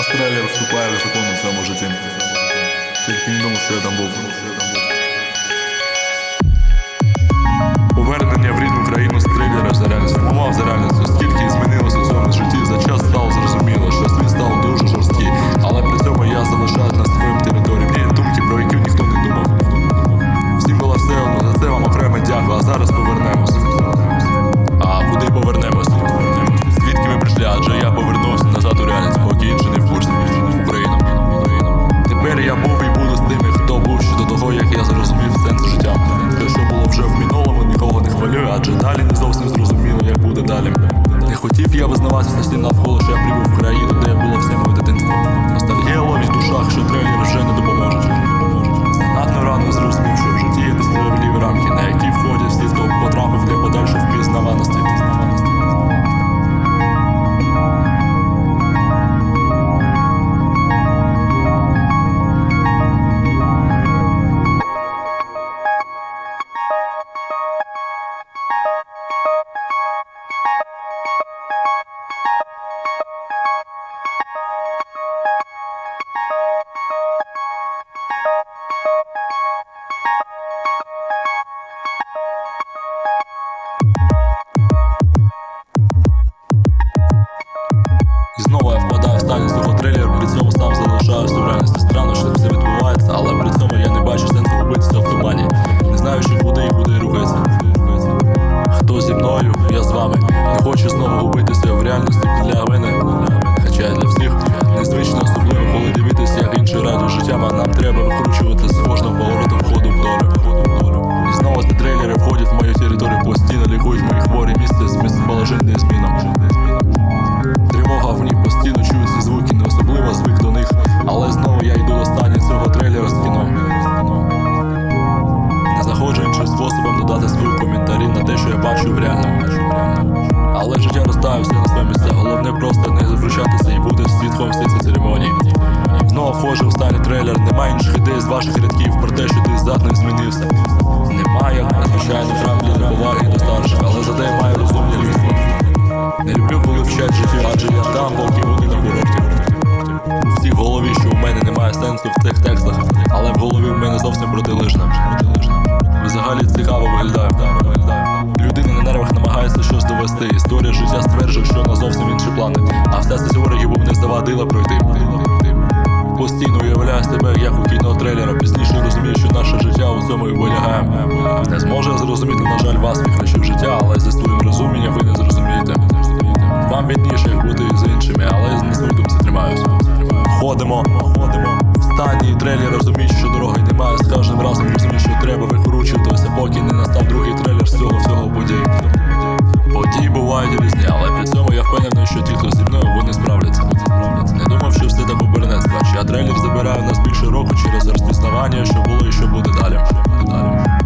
вступає в закон у цьому житті. Тільки не думав, що я там був. Повернення в рідну країну з трилера за реальність. Формував за реальністю, скільки змінилося в цьому житті. За час стало зрозуміло, що світ став дуже жорсткий. Але при цьому я залишаюсь на своїм території. Є думки, про які ніхто не думав. Всім було все одно, за це вам окреме дякую, а зараз повернемось. А куди повернемось? Звідки ми прийшли? Адже я я визнавався всім навколо, що я прибув в країну, І знову я впадаю в стадію цього Знову входжу в стані трейлер, немає інших ідей з ваших рядків про те, що ти здатний змінився. Немає, звичайно, правильної поваги до старших, але зате маю розумні людство. Не люблю, коли вчать життю, адже я там, поки вони на курорті. У всій голові, що у мене немає сенсу в цих текстах, але в голові в мене зовсім протилежне. Взагалі цікаво виглядає. Людина на нервах намагається щось довести. Історія життя стверджує, що на зовсім інші плани. А вся ця теорія був не завадила пройти. трейлера розумієш, що дороги немає з кожним разом розумієш, що треба викручуватися, поки не настав другий трейлер з цього всього подій. Події бувають різні, але при цьому я впевнений, що ті, хто зі мною вони справляться. Не думав, що все так обернеться. А трейлер забираю нас більше року через розпізнавання, що було.